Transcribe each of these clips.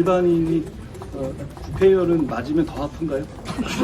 일반인이 어, 국회의원은 맞으면 더 아픈가요?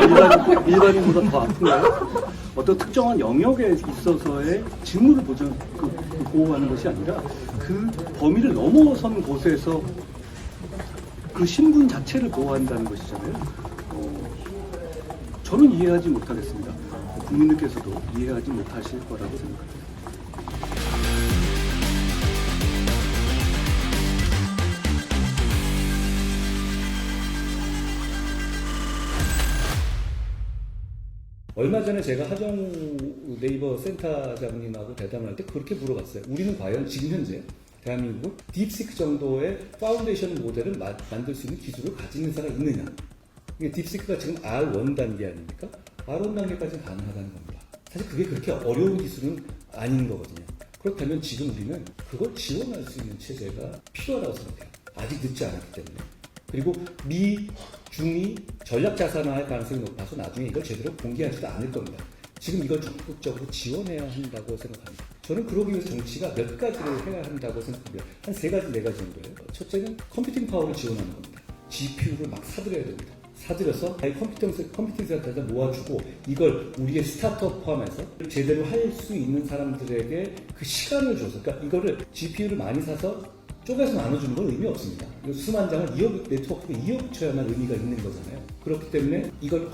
일반, 일반인보다 더 아픈가요? 어떤 특정한 영역에 있어서의 직무를 보전, 그, 그 보호하는 것이 아니라 그 범위를 넘어선 곳에서 그 신분 자체를 보호한다는 것이잖아요. 어, 저는 이해하지 못하겠습니다. 국민들께서도 이해하지 못하실 거라고 생각합니다. 얼마 전에 제가 하정 네이버 센터장님하고 대담할 때 그렇게 물어봤어요. 우리는 과연 지금 현재 대한민국 딥시크 정도의 파운데이션 모델을 마- 만들 수 있는 기술을 가진 회사가 있느냐? 이게 딥시크가 지금 R1 단계 아닙니까? R1 단계까지는 가능하다는 겁니다. 사실 그게 그렇게 어려운 기술은 아닌 거거든요. 그렇다면 지금 우리는 그걸 지원할 수 있는 체제가 필요하다고 생각해요. 아직 늦지 않았기 때문에. 그리고 미, 중이 전략 자산화할 가능성이 높아서 나중에 이걸 제대로 공개하지도 않을 겁니다. 지금 이걸 적극적으로 지원해야 한다고 생각합니다. 저는 그러기 위해서 정치가 몇 가지를 해야 한다고 생각합니다. 한 세 가지, 네 가지 정도예요. 첫째는 컴퓨팅 파워를 지원하는 겁니다. GPU를 막 사들여야 됩니다. 사들여서 아예 컴퓨팅, 컴퓨팅 센터에다 모아주고 이걸 우리의 스타트업 포함해서 제대로 할 수 있는 사람들에게 그 시간을 줘서 그러니까 이거를 GPU를 많이 사서 쪼개서 나눠주는 건 의미 없습니다. 수만 장을 이어, 네트워크에 이어붙여야만 의미가 있는 거잖아요. 그렇기 때문에 이걸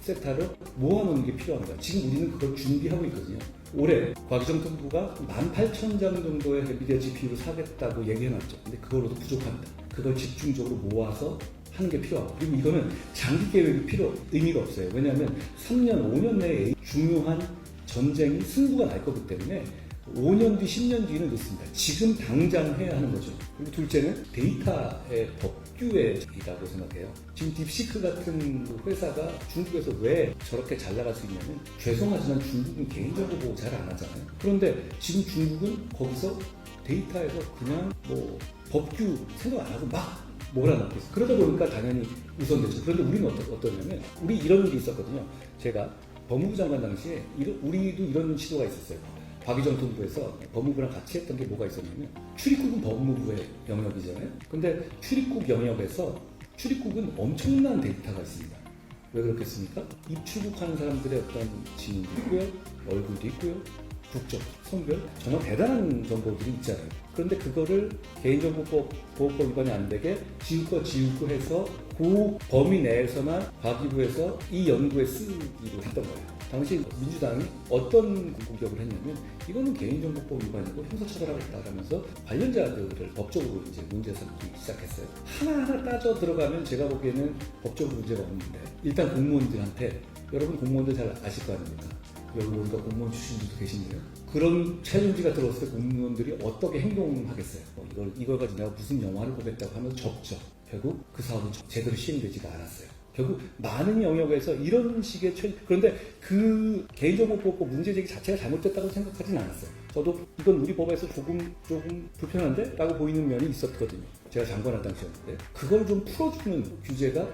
센터로 모아놓는 게 필요합니다. 지금 우리는 그걸 준비하고 있거든요. 올해 과기정통부가 18,000장 정도의 엔비디아 GPU를 사겠다고 얘기해놨죠. 근데 그걸로도 부족합니다. 그걸 집중적으로 모아서 하는 게 필요하고 그리고 이거는 장기 계획이 필요 의미가 없어요. 왜냐하면 3년, 5년 내에 중요한 전쟁이 승부가 날 거기 때문에 5년 뒤, 10년 뒤는 늦습니다. 지금 당장 해야 하는 거죠. 그리고 둘째는 데이터의 법규에이라고 생각해요. 지금 딥시크 같은 그 회사가 중국에서 왜 저렇게 잘 나갈 수 있냐면 죄송하지만 중국은 개인정보 보호 잘 안 하잖아요. 그런데 지금 중국은 거기서 데이터에서 그냥 뭐 법규 생각 안 하고 막 몰아넣고 있어요. 그러다 보니까 당연히 우선되죠. 그런데 우리는 어떠, 어떠냐면 우리 이런 일이 있었거든요. 제가 법무부 장관 당시에 우리도 이런 시도가 있었어요. 박의정 통부에서 법무부랑 같이 했던 게 뭐가 있었냐면 출입국은 법무부의 영역이잖아요. 근데 출입국 영역에서 출입국은 엄청난 데이터가 있습니다. 왜 그렇겠습니까? 입출국하는 사람들의 어떤 지인도 있고요, 얼굴도 있고요, 국적, 성별 정말 대단한 정보들이 있잖아요. 그런데 그거를 개인정보법 보호법 위반이 안 되게 지우고 지우고 해서 그 범위 내에서만 과기부에서 이 연구에 쓰기로 했던 거예요. 당시 민주당이 어떤 공격을 했냐면 이거는 개인정보법 위반이고 형사처벌하겠다라면서 관련자들을 법적으로 이제 문제 삼기 시작했어요. 하나하나 따져 들어가면 제가 보기에는 법적으로 문제가 없는데 일단 공무원들한테 여러분 공무원들 잘 아실 거 아닙니까? 여기 보니까 공무원 출신들도 계시네요. 그런 챌린지가 들어왔을 때 공무원들이 어떻게 행동하겠어요? 어, 이걸, 이걸 가지고 내가 무슨 영화를 보겠다고 하면 접죠. 결국 그 사업은 제대로 시행되지가 않았어요. 결국 많은 영역에서 이런 식의 최 그런데 그 개인정보보호법 문제 제기 자체가 잘못됐다고 생각하진 않았어요. 저도 이건 우리 법에서 조금 조금 불편한데? 라고 보이는 면이 있었거든요. 제가 장관할 당시였는데 그걸 좀 풀어주는 규제가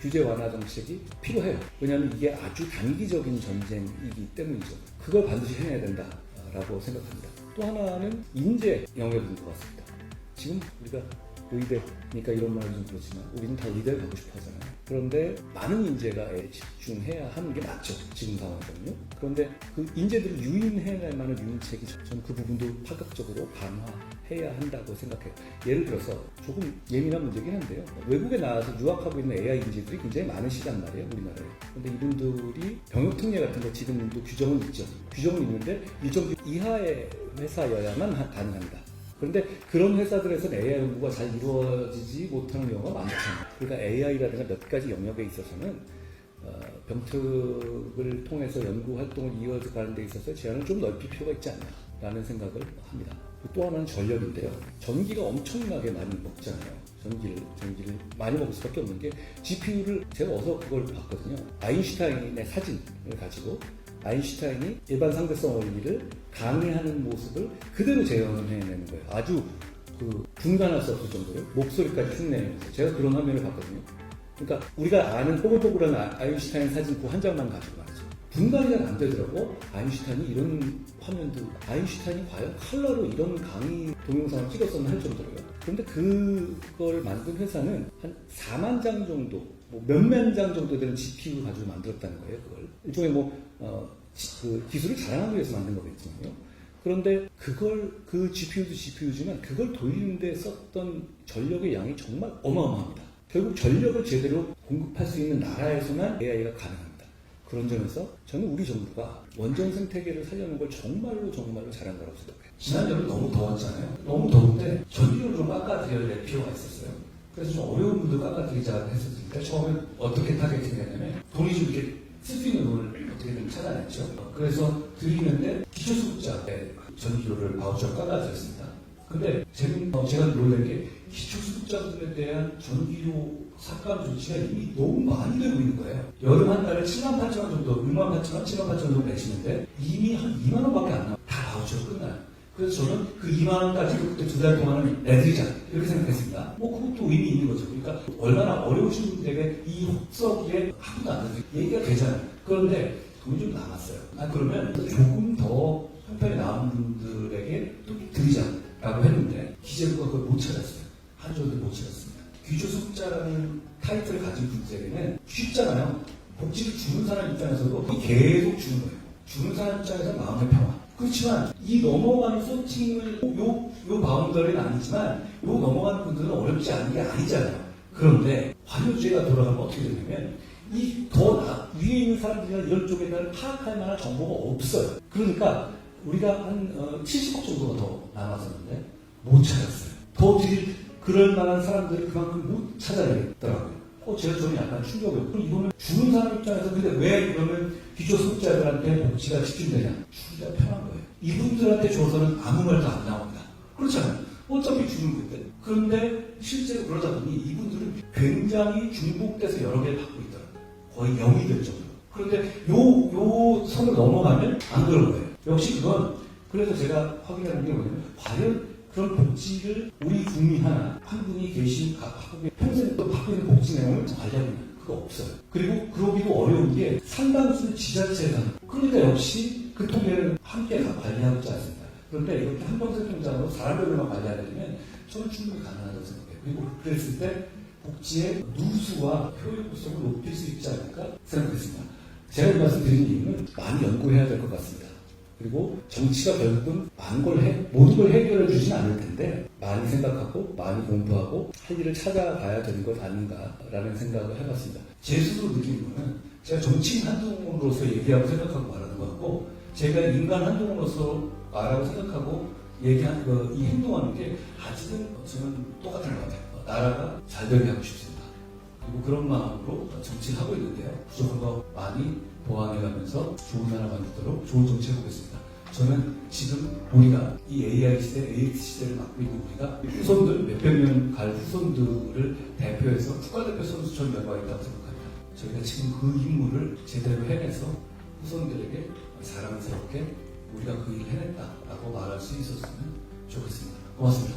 규제 완화 정책이 필요해요. 왜냐하면 이게 아주 단기적인 전쟁이기 때문이죠. 그걸 반드시 해내야 된다라고 생각합니다. 또 하나는 인재 영역인 것 같습니다. 지금 우리가 의대니까 이런 말은 좀 그렇지만 우리는 다 의대를 가고 싶어 하잖아요. 그런데 많은 인재가 집중해야 하는 게 맞죠. 지금 상황에서는요. 그런데 그 인재들을 유인해낼 만한 유인책이 저는 그 부분도 파격적으로 강화해야 한다고 생각해요. 예를 들어서 조금 예민한 문제긴 한데요. 외국에 나와서 유학하고 있는 AI 인재들이 굉장히 많으시단 말이에요. 우리나라에. 근데 이분들이 병역특례 같은 거 지금도 규정은 있죠. 규정은 있는데 일정 이하의 회사여야만 하- 가능합니다. 그런데 그런 회사들에서는 AI 연구가 잘 이루어지지 못하는 경우가 많잖아요. 그러니까 AI라든가 몇 가지 영역에 있어서는 어, 병특을 통해서 연구 활동을 이어가는 데 있어서 제한을 좀 넓힐 필요가 있지 않나라는 생각을 합니다. 또 하나는 전력인데요. 전기가 엄청나게 많이 먹잖아요. 전기를 전기를 많이 먹을 수밖에 없는 게 GPU를 제가 어서 그걸 봤거든요. 아인슈타인의 사진을 가지고 아인슈타인이 일반 상대성 원리를 강의하는 모습을 그대로 재현해내는 거예요. 아주 그 분간할 수 없을 정도로 목소리까지 흉내내면서 제가 그런 화면을 봤거든요. 그러니까 우리가 아는 뽀글뽀글한 아- 아인슈타인 사진 그 한 장만 가지고 말이죠. 분간이 잘 안 되더라고. 아인슈타인이 이런 화면도 아인슈타인이 과연 컬러로 이런 강의 동영상을 찍었었나 할 정도로요. 그런데 그걸 만든 회사는 한 4만 장 정도, 뭐 몇만 장 정도 되는 GPU 가지고 만들었다는 거예요. 그걸 일종의 뭐 어, 지- 그 기술을 자랑하기 위해서 만든 거겠지만요. 그런데 그걸 그 GPU도 GPU지만 그걸 돌리는데 썼던 전력의 양이 정말 어마어마합니다. 결국 전력을 제대로 공급할 수 있는 나라에서만 AI가 가능합니다. 그런 점에서 저는 우리 정부가 원전 생태계를 살려는 걸 정말로 정말로 잘한 거라고 생각해요. 지난 여름 너무 더웠잖아요. 너무 더운데 전기를 좀 깎아드려야 될 필요가 있었어요. 그래서 좀 어려운 분들 깎아드리자 했었을 때 처음에 어떻게 타겟팅했냐면 돈이 좀 이렇게 쓸 수 있는 돈을 어떻게든 찾아냈죠. 그래서 드리는데 기초수급자에 전기료를 바우처를 깎아드렸습니다. 근데 어, 제가 놀란 게 기초수급자분들에 대한 전기료 삭감 조치가 이미 너무 많이 되고 있는 거예요. 여름 한 달에 7만 8천 원 정도, 6만 8천 원, 7만 8천 원 정도 내시는데 이미 한 2만 원밖에 안 나와. 다 바우처로 끝나요. 그래서 저는 그 2만 원까지 그때 두 달 동안은 내드리자 이렇게 생각했습니다. 뭐 그것도 의미 있는 거죠. 그러니까 얼마나 어려우신 분들에게 이 혹서기에 아무도 안 해도 얘기가 되잖아요. 그런데 돈이 좀 남았어요. 아 그러면 조금 더 형편이 남은 분들에게 또 드리자라고 했는데 기재부가 그걸 못 찾았어요. 한 조도 못 찾았습니다. 귀조숙자라는 타이틀을 가진 분들에게는 쉽잖아요. 복지를 주는 사람 입장에서도 계속 주는 거예요. 주는 사람 입장에서 마음의 평화. 그렇지만 이 넘어가는 소팅을 요, 요 바운더리는 아니지만 요 넘어가는 분들은 어렵지 않은 게 아니잖아요. 그런데 환율제가 돌아가면 어떻게 되냐면 이더 위에 있는 사람들이나 이런 쪽에 대한 파악할 만한 정보가 없어요. 그러니까 우리가 한 어, 70억 정도가 더 남았었는데 못 찾았어요. 더 드릴 그럴 만한 사람들을 그만큼 못 찾아내겠더라고요. 어, 제가 저는 약간 그럼 이거는 주는 사람 입장에서 근데 왜 그러면 기초소득자들한테 복지가 집중되냐? 주기가 편한 거예요. 이분들한테 줘서는 아무 말도 안 나옵니다. 그렇잖아요. 어차피 주는 건데. 그런데 실제로 그러다 보니 이분들은 굉장히 중복돼서 여러 개를 받고 있더라고요. 거의 0이 될 정도로. 그런데 요, 요 선을 넘어가면 안 그런 거예요. 역시 그건 그래서 제가 확인하는 게 뭐냐면 과연 그런 복지를 우리 국민 하나 한 분이 계신 각 학국에 평생 또 있는 복지 내용을 있는 그거 없어요. 그리고 그러기도 어려운 게 상당수 지자체가 그러니까 역시 그 통계를 함께 다 관리하고 있지 않습니까? 그런데 이렇게 한평생 통장으로 사람별로만 관리하려면 저는 충분히 가능하다고 생각해요. 그리고 그랬을 때 복지의 누수와 효율성을 높일 수 있지 않을까 생각했습니다. 제가 이 말씀 드리는 이유는 많이 연구해야 될 것 같습니다. 그리고 정치가 결국은 많은 걸 해, 모든 걸 해결해 주진 않을 텐데 많이 생각하고 많이 공부하고 할 일을 찾아가야 되는 것 아닌가라는 생각을 해봤습니다. 제 스스로 느낀 거는 제가 정치인 한동으로서 얘기하고 생각하고 말하는 것 같고 제가 인간 한동으로서 말하고 생각하고 얘기하는 그, 이 행동하는 게 아직은 저는 똑같은 것 같아요. 나라가 잘 되게 하고 싶습니다. 그리고 그런 마음으로 정치를 하고 있는데요. 부족한 거 많이 보완해가면서 좋은 나라 만들도록 좋은 정치 해보겠습니다. 저는 지금 우리가 이 AI 시대, AX 시대를 맡고 있는 우리가 후손들, 몇백 년갈 후손들을 대표해서 국가대표 선수처럼 면모가 있다고 생각합니다. 저희가 지금 그 임무를 제대로 해내서 후손들에게 자랑스럽게 우리가 그 일을 해냈다라고 말할 수 있었으면 좋겠습니다. 고맙습니다.